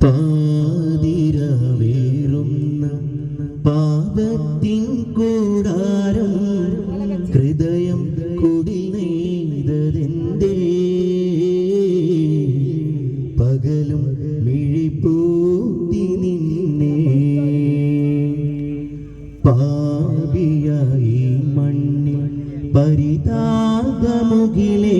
പാതിരവേറുന്ന പാപത്തിൻ കൂടാരം ഹൃദയം കുടി നെയ്തതെന്തേ? പകലും മിഴിപ്പൂത്തി നിന്നെ. പാപിയായി മണ്ണിൽ പരിതാപമുകിലേന്തി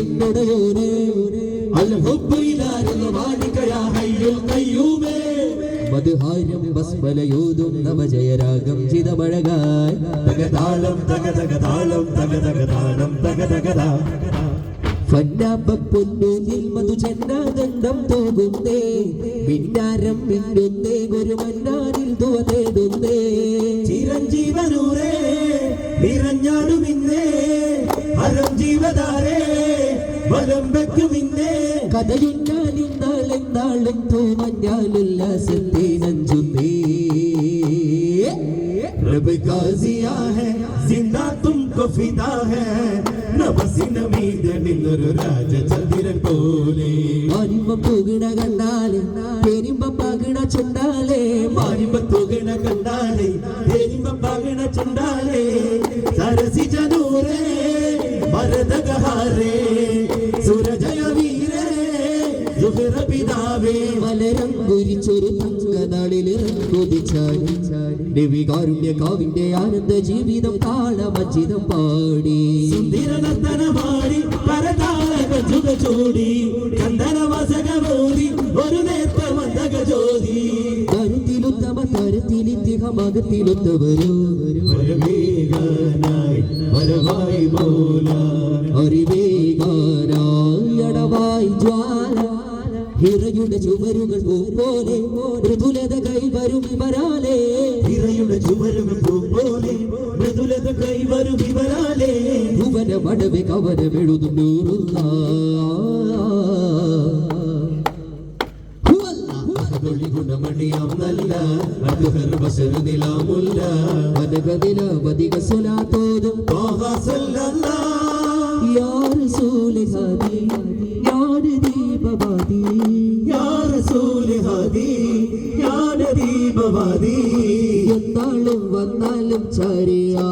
പിന്തുടയൂരേ അൽഹുബയിലായിരുന്നു മാണിക്കയാ ഹയ്യുൽ കയ്യൂമേ മധുഹാര്യം ബസ്മലയൂതും നവജയരാഗം ചിതമഴകായി തകതാളം തകതകതാളം തകതകതാളം തകതകത പൊന്നൂലിൽ മധു ചെന്നാദണ്ഡം തൂകുന്നേ മിന്നാരം മിന്നുന്നേ ഗുരുമന്നാരിൽ തുവതേതുന്നേ ചിരഞ്ജീവനൂരേ. നിറഞ്ഞാടുമിന്നേ അരം ജീവതാരേ വലം വെക്കുമിന്നേ കഥയുണ്ടാലിന്നാളെന്നാളും തൂമഞ്ഞാലുല്ലാസത്തെ നഞ്ചുന്നേ रब का जिया है जिंदा तुमको फिदा है നബസിന മീത നിന്നൊരു രാജചന്ദ്രൻ പോലെ മാരിമ്പം പൂകിട കണ്ടാല് പെരുമ്പം പകിട ചുണ്ടാലേ മാരിമ്പ തുകണ കണ്ടാലേ എരിമ്പ പകണ ചുണ്ടാലേ സരസി ജനൂരേ മരതകഹാരേ സുരജയ മലരം കുരിച്ചൊരു രവി കാരുണ്യ കാവിന്റെ ആനന്ദ ജീവിതം താളമജിതം പാടി. നർത്തനമാടി പരതാളക ജുഗ ചൂടി കന്ദന വസക മോദി ഒരു നേത്ര മന്ദക ജ്യോതി വരവേഗനായി വരവായി മൗല അറിവേകാനായടവായി ജ്വാല ഹിറയുടെ ചുവരുകൾ പോലെ മൃദുലത കൈവരും വരാലേ ഇറയുടെ ചുവരുകൾ പോലെ മൃദുലത കൈവരും ഇവരാലേ ഭുവന മടവെ കവനമെഴുതുന്നൂറുള്ള അതൊളി ഗുണമണിയാം നല്ല അത് ഹർബസരു നിലാമുല്ല വനകതിലവധിക സ്വലാത്തോതും. തോഹ സല്ലല്ലാഹ് നദീബവാദി എന്നാളും വന്നാലും ചരിയാ.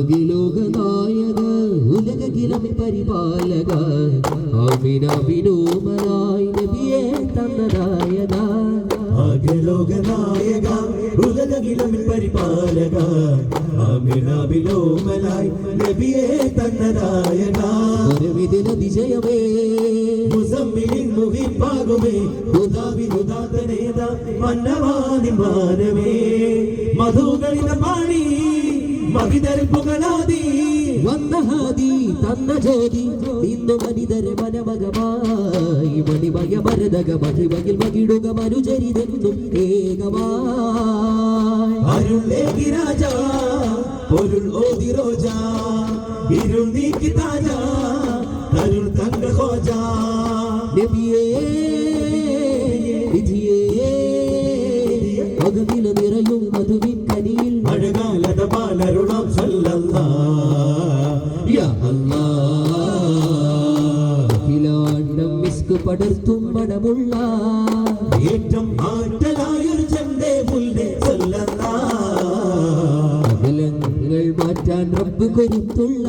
അഖിലോകനായക നായക പരിപാലക അമിന വിനോമനായി നബിയെ തന്നതായക അഖിലോകനായക പരിപാലക അമിനാബിലോമലായി നബിയെ തന്നതായക ഒരുവിധിന വിജയമേ. മുസമ്മിലിൻ മുഹിപ്പാകുമേ. ഹുദാവി ഹുദാതനേത മന്നവാനി മാനവേ മധുകളിത പാണി മഹിതർ പുകളാതി വന്ന ഹാദി തന്ന ജ്യോതി ഇന്ന് മനിതരെ മനമകമായി മണിമയ മരതക മഹിമകിൽ മകിടുക മനുചരിതെന്നും ഏകമായി രാജാ രാജ പൊരുൾ ഓതി രോജാ ഇരുൾ നീക്കി താജാ തരുൾ തങ്ക ഹോജാ നബിയേ പടർത്തും പടമുള്ള ഏറ്റം മാറ്റലായൊരു ചെണ്ടേ മുല്ലേ കൊല്ലുന്ന. മാറ്റാൻ റബ്ബ് കൊരുത്തുള്ള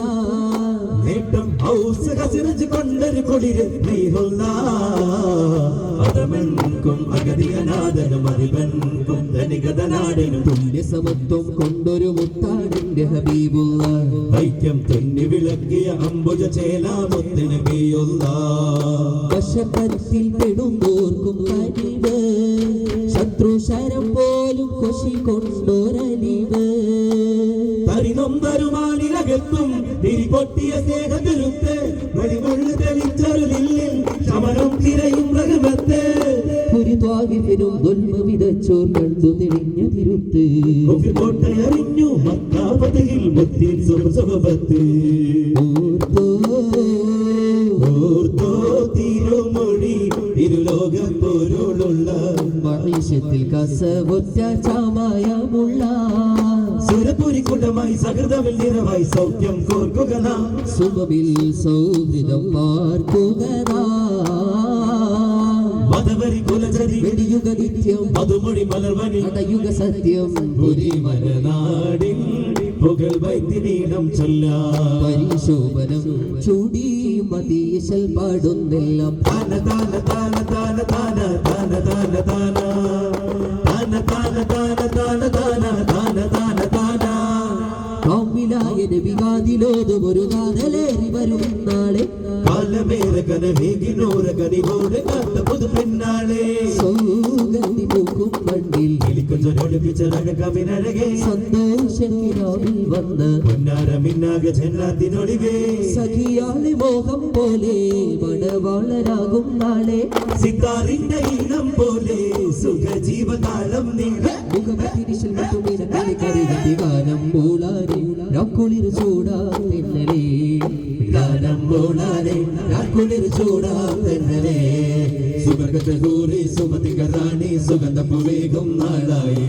പതിനെട്ടും ഔസ് ഹസിറജ് കൊണ്ടൊരു കുളിര് നീഹുല്ല അതമെങ്കും അഗതികനാഥനും അതിബൻകും ധനികതനാടനും. തുല്യ സമത്വം കൊണ്ടൊരു മുത്താടിന്റെ ഹബീബുള്ള. ഐക്യം തുന്നി വിളക്കിയ അംബുജ ചേലാമുത്തിന് ബിയുള്ള വശപ്പരത്തിൽ പെടുമ്പോർക്കും കരിവ് ശത്രുശരം പോലും കൊശി കൊണ്ടൊരലിവ് തരിനൊന്തരുമാനിലകത്തും തിരിപൊട്ടിയ സ്നേഹതിരുത്ത് വെളിമുള്ളു തെളിച്ചൊരുതില്ലിൽ ശമനം തിരയും പ്രകമത്ത് ഒരു ത്വാകിഫിനും ദുൽമ വിതച്ചോർ കണ്ടു തെളിഞ്ഞ തിരുത്ത്. കോട്ടയറിഞ്ഞു മക്കാപതയിൽ മുത്തിൻ സുഖസുഖപത്ത്. ഓർത്തോ. ഓർത്തോ തിരുമൊഴി ഇരുലോക പൊരുളുള്ള മഹീഷത്തിൽ കസവൊറ്റ ചാമായമുള്ള. സുരപുരി കുടമായി സഹൃദമിൽ നിറവായി സൗഖ്യം കോർക്കുക നാം സൗഹൃദം പാർക്കുക മതവരി കുലചരി വെടിയുക നിത്യം മധുമൊഴി മലർവനി അടയുക സത്യം പുരി മലനാടിൻ പുകൾ വൈദ്യനീടം ചൊല്ലാ പരിശോഭനം ചൂടി മതീശൽ പാടുന്നെല്ലാം താന താന താന താന താന താന താന താന താന താന താന താന താന താന താന കാവിലായ നബികാതിലോതും ഒരു കാതലേറി വരും നാളെ. കാലമേറെ കനവേകിനോര കനിവോട് കാത്ത പുതു പിന്നാളെ സൗഗന്ധി പൂക്കും മണ്ണിൽ കിളിക്കൊഞ്ചൊരടുപ്പിച്ചഴകവിനഴകെ സന്തോഷത്തിനാവിൽ വന്ന് പൊന്നാര മിന്നാക ചെന്നാത്തിനൊളിവേ സഖിയാളി മോഹം പോലെ മണവാളരാകും നാളെ. സിത്താറിന്റെ ഇനം പോലെ സുഖജീവകാലം നീള. മുട്ടുമിന കളിക്കരുതി ഗാനം മൂളാനെ രാക്കുളിർ ചൂടാ തെന്നലേ ഗാനം ചൂടാ റാണി സുഗന്ധ വേഗം നാളായി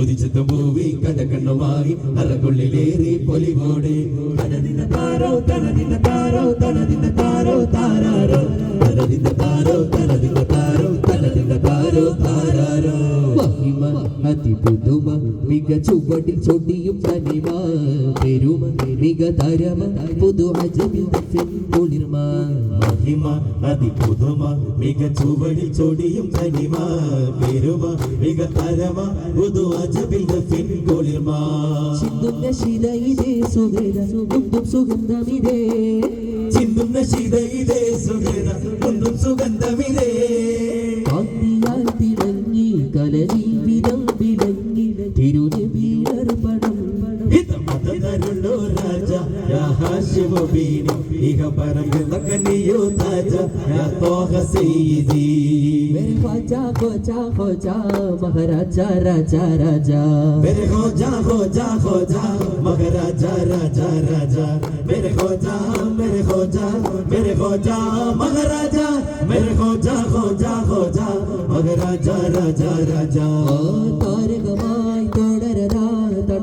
ഉദിച്ചത്ത പൂവി കടക്കണ്ണുമായി അറകുള്ളിലേറി പൊലിവോടെ. തനതിന താരോ തനതിന താരോ തനതിന താരോ താരാരോ. തനതിന താരോ തനതിന താരോ തനതിന താരോ താരാരോ. മഹിമ അതിപുതുമ മിക ചുവടിൽ ചൊടിയും തനിമ. പെരുമ മികതരവ പുതു കുളിർമ മഹിമ അതി പുതുമ മികച്ചുവടി ചൊടിയും തനിമ. പെരുമ മികതരവ പുതു അജബിൽ കുളിർമ ചിന്തുന്ന ശിത ഇതേ സുഗര കുന്തും സുഗന്ധമിതേ സുഗന്ധമിതേ. ശിവബീനി ഇഹ പറങ്ങുന്ന നീയോ താജ യാ തോഹ സയ്യിദി मेरे खोजा खोजा खोजा महाराजा राजा राजा। मेरे खोजा खोजा खोजा महाराजा राजा राजा। मेरे खोजा मेरे खोजा मेरे खोजा महाराजा। मेरे खोजा खोजा खोजा महाराजा राजा राजा। तारे कमाई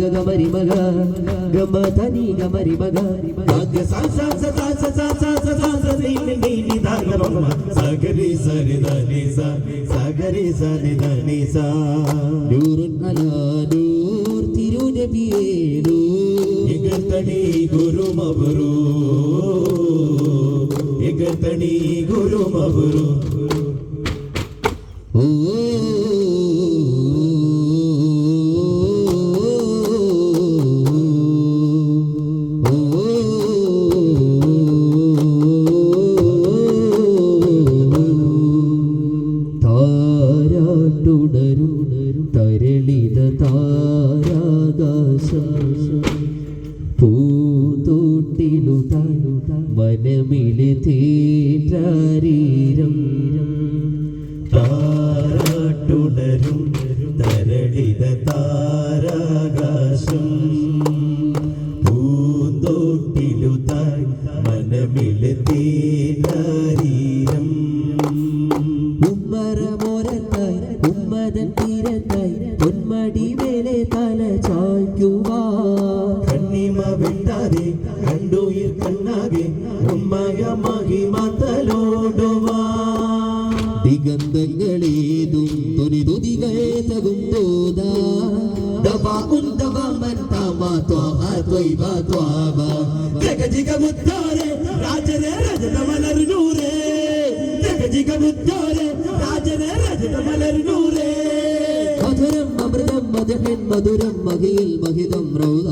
గమరి మగ గమ తని గమరి మగ రాగ సా సా సా సా సా సా సా సా సా సా నీ నీ నీ దాగ మమ సగరి సరి దని సా సగరి సరి దని సా. నూరున్ అలా నూర్ తిరు నబియే నూర్ ఎగతడి గురు మబరు ఎగతడి గురు మబరు ఓ തേറ്റാരീരം താരാട്ടുടരും തരളിത താരാകാശം. പൂന്തോട്ടിലുതായി മനമിലെത്തീരീരം ഉമ്മറമോരത്തായി ഉമ്മതൻ തീരത്തായി പൊന്മടി മേലെ തല ചായ്ക്കുക കണ്ണിമ വെട്ടാതെ കണ്ടുയിർ കണ്ണാകെ ഉമ്മയ ദിഗന്ധങ്ങളേതും തുനിതുതികൾ തകും തോതാ ദവാഉൻ ദവാമൻ താമാ ത്വാഹ ത്വയ്ബ ത്വാബ ജഗജിഗ മുത്തോരെ രാജനെ രജത മലർനൂരേ ജഗജിഗ മുത്തോരെ രാജനെ രജത മലർനൂരേ മധുരം അമൃതം മധുരം മഹിയിൽ മഹിതം റൗദ.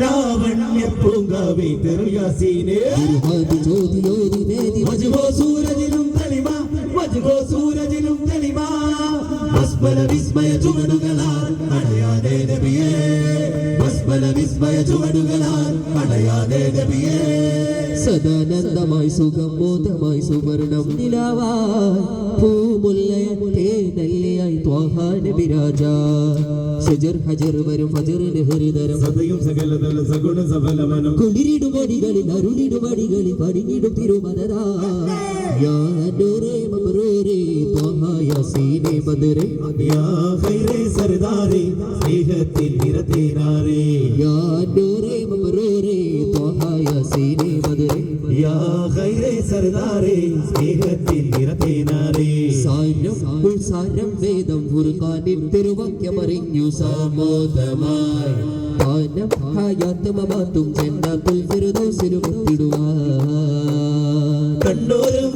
ലാവണ്യ പൂങ്കാവി തെറിയാസീനേ മജുഗോ സൂരജിലും തെളിമ മജുഗോ സൂരജിലും തെളിമ. മസ്മല വിസ്മയ ചുവടുകളാൽ അടയാതെ നബിയേ. മസ്മല വിസ്മയ ചുവടുകളാൽ അടയാതെ നബിയേ. സദാനന്ദമായി സുഖം ബോധമായി സുവർണം നിലാവായി പൂമുല്ലയ തേനല്ലയായി ത്വാഹാന വിരാജ ഷജർ ഹജർ വരും ഫജർ നെഹരിതരം സതയും സകലതല സഗുണ സഫലമനം. കുളിരിടുമടികളിൽ അരുളിടുമടികളിൽ പടിഞ്ഞിടും തിരുമതരാ യാനൂരേ മമറൂരേ ത്വാഹായ സീനെ മധുരേ യാ ഖൈറേ സർദാരേ സ്നേഹത്തിൽ നിറത്തേനാരേ. യാനൂരേ മമറൂരേ ത്വാഹായ സീനെ മധുരേ യാ ഖൈറേ സർദാരേ സ്നേഹത്തിൽ നിറത്തേനാരേ. സാരം ഉൾസാരം വേദം ഫുർഖാനിൻ തിരുവാക്യമറിഞ്ഞു സമോദമായി. താനം ഹയാത്ത് മമാത്തും ജന്നാത്തുൽ ഫിർദൗസിലും ഒത്തിടുവാൻ കണ്ണൂരും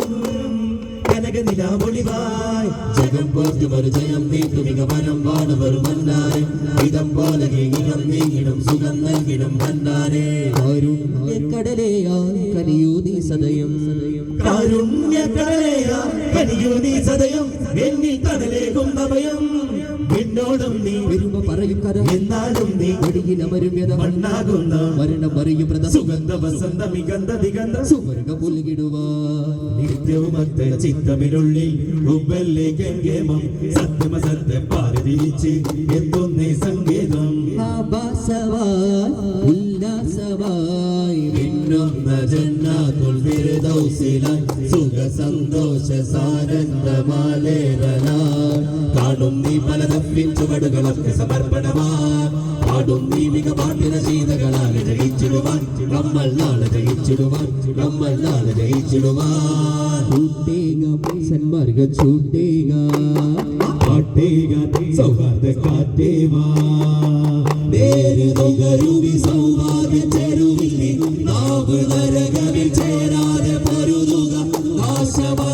നിലാമൊളിവായി ജഗം പോറ്റുമൊരു ജയം നീട്ടുമിക വനം വാണവർ മന്നാരെ. ഇതം പോലെ ഇനം നീങ്ങിടും സുഖം നൽകിടും മന്നാരെ കാരുണ്യക്കടലയാൽ കനിയൂ നീ സദയം കാരുണ്യക്കടലേയ കനിയൂ നീ സദയം എന്നിൽ കടലേകും നഭയം എന്നോടും നീ വരുമ്പ പറയും കഥ. എന്നാലും നീ വടിയിലമരും വ്യത. മണ്ണാകുന്ന മരണം പറയും പ്രത. സുഗന്ധ വസന്ത മികന്ത ദിഗന്ധ സുവർഗ പുൽകിടുവാൻ നിത്യവും അത്ത ചിത്തമിനുള്ളിൽ ഉബല്ലേ ഗംഗേമം. സത്യമസത്യ പാരതിരിച്ച് എത്തുന്നേ സംഗീതം. ആഭാസവായി ഉല്ലാസവായി മിന്നുന്ന ജന്നാത്തുൽ ഫിർദൗസിലായി സുഖ സന്തോഷ സാനന്ദമാലേരനായി കാണും നീ പലതപ്പിൻ ചുവടുകളൊക്കെ സമർപ്പണമാ പാടും മിക പാട്ടിന ശീതകളാൽ ജയിച്ചിടുവാൻ നമ്മൾ നാളെ ജയിച്ചിടുവാൻ നമ്മൾ നാളെ ജയിച്ചിടുവാൻ. ചൂട്ടേക സന്മാർഗ ചൂട്ടേക. പാട്ടേക സൗഹാർദ്ദ കാറ്റേവാ. നേര് നുകരുവി സൗഭാഗ്യ ചെരുവിൽ നാവ് നരകവിൽ ചേരാതെ പരുതുക. നാശമടയണവാക്കാതും